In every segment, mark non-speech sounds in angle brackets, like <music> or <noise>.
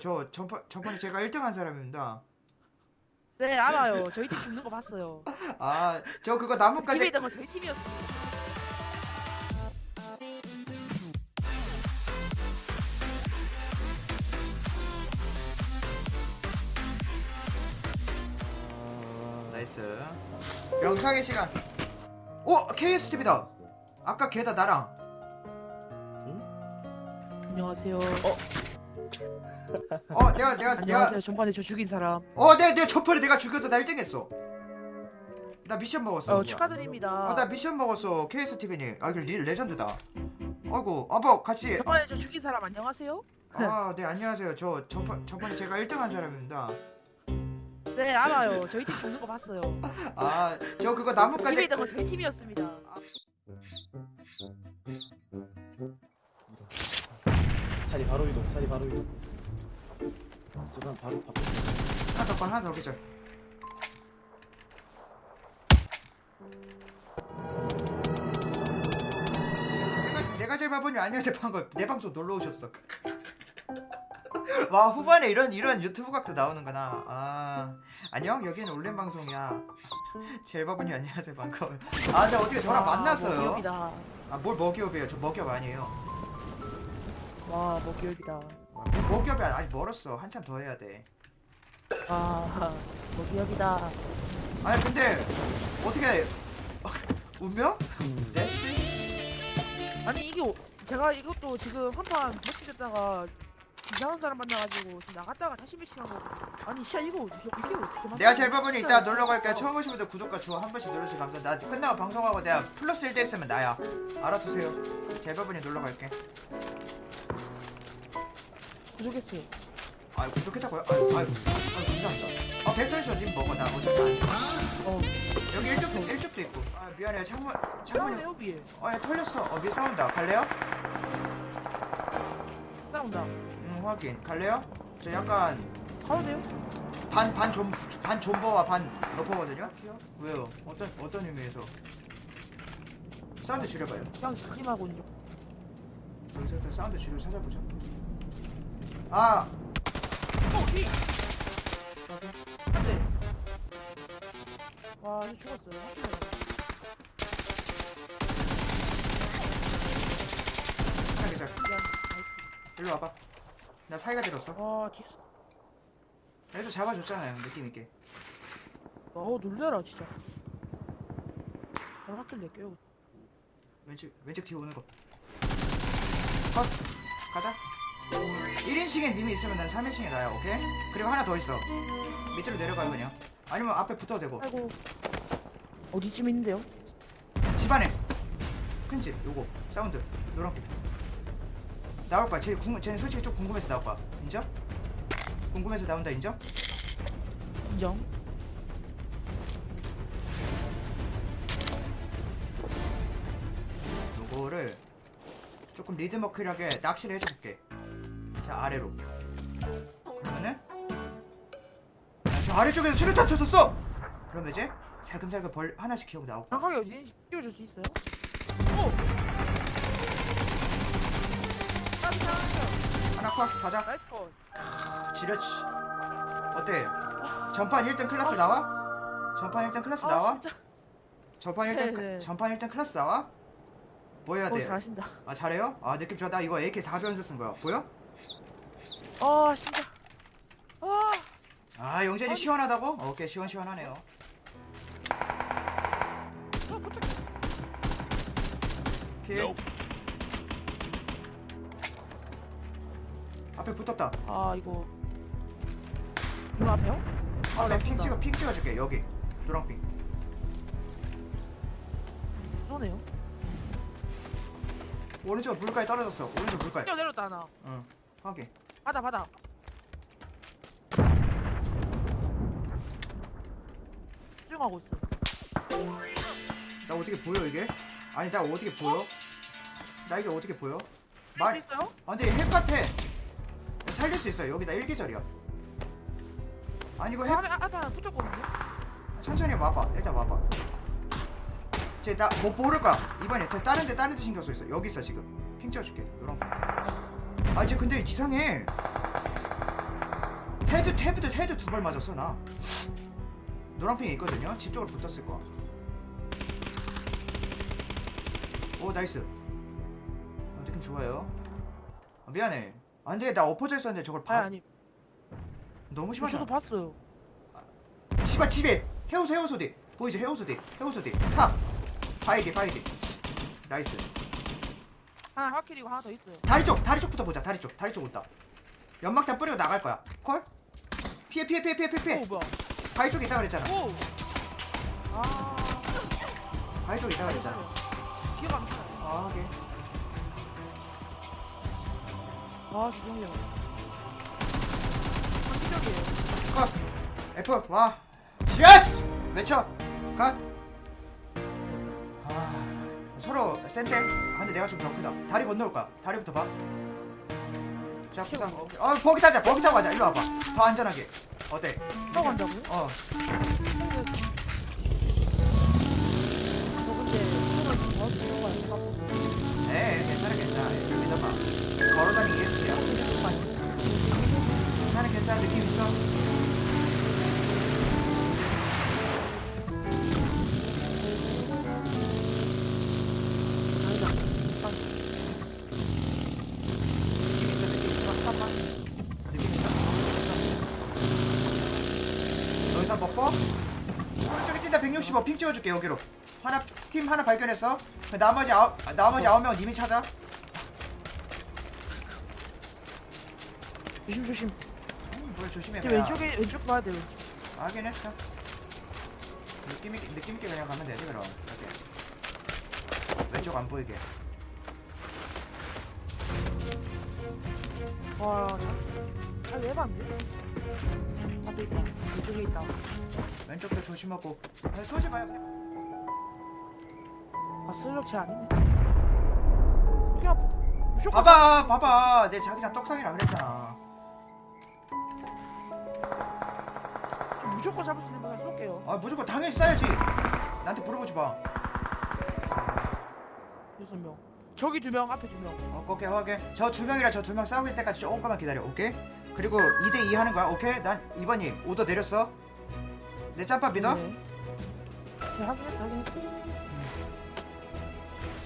저 전판 전판에 제가 1등 한 사람입니다. 네 알아요. 저희 팀 죽는 거 봤어요. <laughs> 아, 저 그거 집에 나뭇가지 있던 거 저희 팀이었어요. 나이스. 명상의 시간. 오, KS TV다. 아까 걔다 나랑. 안녕하세요. 어, 내가 내가 내가 안녕하세요. 전반에 저 죽인 사람. 어, 내가 내가 저번에 내가 죽여서 나 1등했어. 나 미션 먹었어. 어 축하드립니다. 어, 나 미션 먹었어. KS TV님. 아, 이거 리, 레전드다. 아이고, 아뭐 같이. 전반에 저 죽인 사람 안녕하세요. 아, 네 안녕하세요. 저 저번 저번에 제가 1등한 사람입니다. 네 알아요. 저희 팀 죽는 거 봤어요. 아, 저 그거 집에 나뭇가지 있던 거 저희 팀이었습니다. 자리 바로 이동 자리 바로 이동 저 사람 바로 바꿔 하나 더 번, 하나 더 기절. 내가 내가 제일 바보니 안녕하세요 방금 내 방송 놀러 오셨어. <laughs> 와 후반에 이런 이런 유튜브 각도 나오는구나. 아 안녕 여기는 온라인 방송이야. 제일 바보니 안녕하세요 방금. 아 근데 어떻게 저랑 와, 만났어요? 먹기업이다. 아뭘 먹이업이에요? 저 먹이업 아니에요. 와 먹기업이다. 와, 먹이업이 아직 멀었어. 한참 더 해야 돼. 아 먹기업이다. 아니 근데 어떻게 <laughs> 운명? 데스티? 아니 이게 오- 제가 이것도 지금 한판 배치됐다가 이상한 사람 만나가지고 지금 나갔다가 다시 배치한 거. 아니 씨 이거 어떻게 이게 어떻게 내가 제일 바보니 이따 놀러 갈게. 처음 오신 분들 구독과 좋아 한 번씩 눌러주시면 감사합니다. 나 끝나고 방송하고 내가 플러스 1대 있으면 나야. 알아두세요. 제일 바보니 놀러 갈게. 부족했어요. 아 구독했다고요? 아유 아유 아유 감사합니다. 아 백편에서 님 먹어 나 써. 어 여기 1줍도 1줍도 있고. 아 미안해요 창문 창문이 싸우네요 위에. 어얘 털렸어. 어 위에 싸운다. 갈래요? 싸운다. 음 확인. 갈래요? 저 약간 가도 돼요? 반 반 좀 반 존버와 반 러퍼거든요. 왜요? 어떤 어떤 의미에서? 사운드 줄여봐요. 그냥 스크림하고 있는. 여기서부터 사운드 줄여 찾아보죠. 아. 안돼. 와 이거 죽었어요. 미안. 나이스. 일로 와봐. 나 사이가 들었어. 와 뒤에서. 그래도 잡아줬잖아요 느낌 있게. 어 놀래라 진짜. 바로 학길 낼게요. 왼쪽 왼쪽 뒤에 오는 거. 컷. 가자. 1인칭에 님이 있으면 난 3인칭에 나야 오케이? 그리고 하나 더 있어. 밑으로 내려가요 그냥. 아니면 앞에 붙어도 되고. 아이고. 어디쯤 있는데요? 집안에 큰집 요거 사운드 노란빛 나올 거야 쟤 궁, 쟤는 솔직히 좀 궁금해서 나올 거야 인정? 궁금해서 나온다 인정? 인정. 요거를 조금 리드머클하게 낚시를 해줄게 자 아래로 그러면은 아, 저 아래쪽에서 수류탄 터졌어 그러면 이제 살금살금 벌 하나씩 키우고 나오고 정확하게 어디인지 띄워줄 수 있어요? 오. 나도 잘하죠. 하나 컷 가자 나이스 컷. 지렸지 어때? 전판 1등 클래스 아, 나와? 전판 1등 클래스 아 나와? 진짜. 전판 1등 네 네. 전판 1등 클래스 나와? 뭐 해야 어 돼? 잘하신다. 아 잘해요? 아 느낌 좋아 나 이거 AK 4변수 쓴 거야 보여? 아 진짜. 아. 아 아니. 시원하다고? 오케이 시원시원하네요 아 깜짝이야. 필 앞에 붙었다 아 이거. 이거 앞에요? 아, 앞에 나 핑. 찍어 핑 찍어줄게 여기 노랑핑 쏘네요. 오른쪽 물가에 떨어졌어 오른쪽 물가에 뛰어 내렸다 하나. 응 확인 바다 바다. 수영하고 있어. 나 어떻게 보여 이게? 아니 나 어떻게 보여? 나 이게 어떻게 보여? 말 있어요? 아 근데 핵 같아 살릴 수 있어요 여기 나 일기절이야 아니 이거 핵 앞에 하나 붙였거든요. 천천히 와봐 일단 와봐 쟤나뭐 모를 거야 이번에 다- 다른 데 다른 데 신경 써 있어 여기 있어 지금 핑 찍어줄게 요런 거아쟤 근데 이상해 헤드 헤드 헤드 두 발 맞았어 나. 노란핑이 있거든요. 집 쪽으로 붙었을 거야 오 나이스. 어, 느낌 좋아요. 아, 미안해. 안돼 나 엎어져 있었는데 저걸 봐 아니 아니. 너무 저도 심하잖아. 봤어요. 집아 집에. 해우소 해우소 뒤 보이지 해우소 뒤 해우소 뒤차. 바이디 바이디 나이스. 하나 확킬이고 하나 더 있어요. 다리 쪽 다리 쪽부터 보자. 다리 쪽 다리 쪽 온다. 연막탄 뿌리고 나갈 거야. 콜 피해 피해 피해 피해 피해 피해. 오 뭐야. 바위 쪽에 있다 그랬잖아. 오! 아. 바위 쪽에 있다 그랬잖아. 기억 안 나요 아 오케이. 아 죄송해요. 한기적이에요 컷. F 와. 예스 외쳐 컷. 아, 서로 쌤쌤. 아, 근데 내가 좀 더 크다. 다리 건너올 거야. 다리부터 봐 자 부상 오케이 어 버기 타자 버기 타고 가자. 일로 와봐. 더 안전하게. 어때? 타고 간다고요? 어. 저 근데 이거는 좀 도와주는 거 아닌가? 에 괜찮아 괜찮아. 좀 믿어봐. 걸어다니기 예술이야 괜찮아 괜찮아. 느낌 있어 아, 아, 아. 55 핑 찍어줄게 여기로 하나 팀 하나 발견했어 그 나머지 아 나머지 어. 아홉 명 님이 찾아 조심 조심. 음, 뭘 조심해 야 왼쪽에 왼쪽 봐야 돼. 왼쪽. 하긴 했어 느낌 있게 느낌 있게 그냥 가면 되지 그럼 이렇게 왼쪽 안 보이게 와. 잘 내봤네 앞에 있다. 왼쪽에 있다. 왼쪽도 조심하고. 아니, 쏘지 마요. 그냥. 아 슬럭치 아니네. 그냥 무조건 봐봐 봐봐. 내 자기장 떡상이라 그랬잖아. 좀 무조건 잡을 수 있는 거 그냥 쏠게요. 아 무조건 당연히 쏴야지. 나한테 물어보지 마. 여섯 명. 저기 두 명 앞에 두 명. 어, 오케이 오케이. 저 두 명이라 저 두 명 싸울 때까지 조금만 기다려 오케이 그리고 2대2 하는 거야. 오케이? 난 2번님 오더 내렸어. 내 짬밥 믿어? 네. 네 확인했어 확인했어.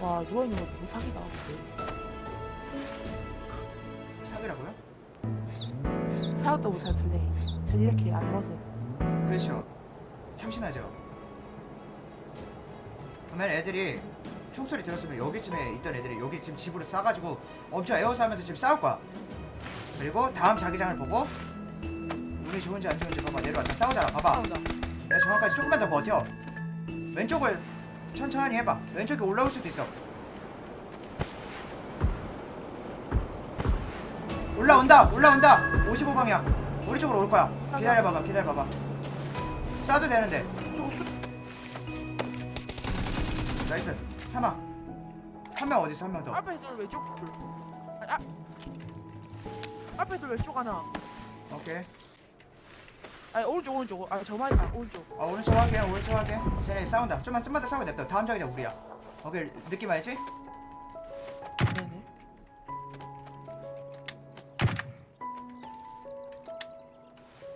와 누워있는 거 너무 사기다 사귀라고요? 생각도 못할 플레이 전 이렇게 안 해봤어요 그렇죠. 참신하죠. 그러면 애들이 총소리 들었으면 여기쯤에 있던 애들이 여기 지금 집으로 싸가지고 엄청 에어싸면서 지금 싸울 거야 그리고 다음 자기장을 보고 운이 좋은지 안 좋은지 봐봐. 내려와 다 싸우잖아 봐봐. 싸우자. 내가 정확까지 조금만 더 버텨. 왼쪽을 천천히 해봐. 왼쪽에 올라올 수도 있어. 올라온다. 올라온다. 55방향. 우리 쪽으로 올 거야. 기다려봐봐. 기다려봐봐. 쏴도 되는데. 나이스. 참아. 한 명 어디 있어? 한 명더. 앞에 둘 왼쪽. 둘 아니, 아 둘 왼쪽 하나. 오케이. 아니 오른쪽 오른쪽. 아 저만이다. 오른쪽. 아 오른쪽 할게 오른쪽 할게 쟤네 싸운다. 좀만 좀만 더 싸우면 냅둬 다음 자기장 우리야. 오케이 느낌 알지? 네네.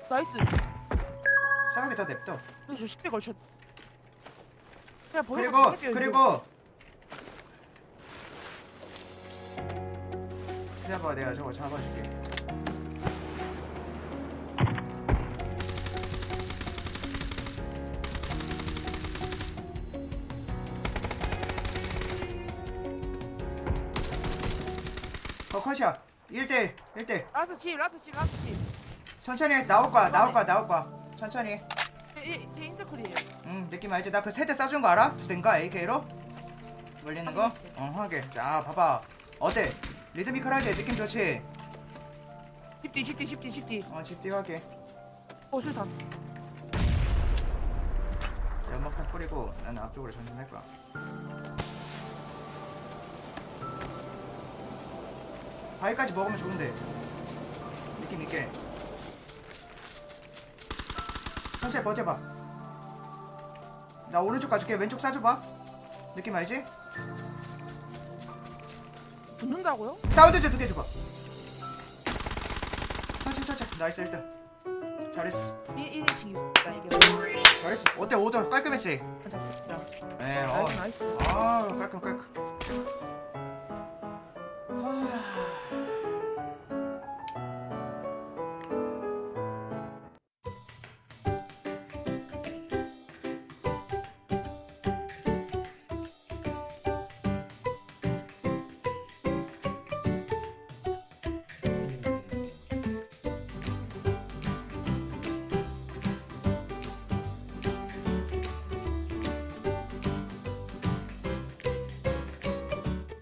나이스. 싸우게 더 냅둬 근데 저 10배 걸쳤 그냥 보이는 그리고. 그리고. 기다려봐 내가 저거 잡아줄게 컷이야 1대1 1대1 라스트 칩 라스트 칩 라스트 칩 천천히 해. 나올 거야 나올 거야 나올 거야 천천히 제, 인서클이에요 응 느낌 알지? 나 그 세대 쏴준 거 알아? 두 대인가 AK로? 걸리는 거? 어 하게 자 봐봐 어때? 리드미컬하게 느낌 좋지? 10D 10D 10D 10D 어 집중하게 어 술탄 연막탄 뿌리고 나는 앞쪽으로 전진할 거야 바위까지 먹으면 좋은데. 느낌 있게. 천천히 버텨봐. 나 오른쪽 가줄게. 왼쪽 싸줘봐. 느낌 알지? 붙는다고요? 사운드제 두개 줘봐. 천천히 천천히. 나이스 일단 잘했어. 이 이대식이다 이게. 잘했어. 어때? 오더 깔끔했지? 아, 잘했다. 네, 아, 어. 나이스. 나이스 아 깔끔 깔끔. 아...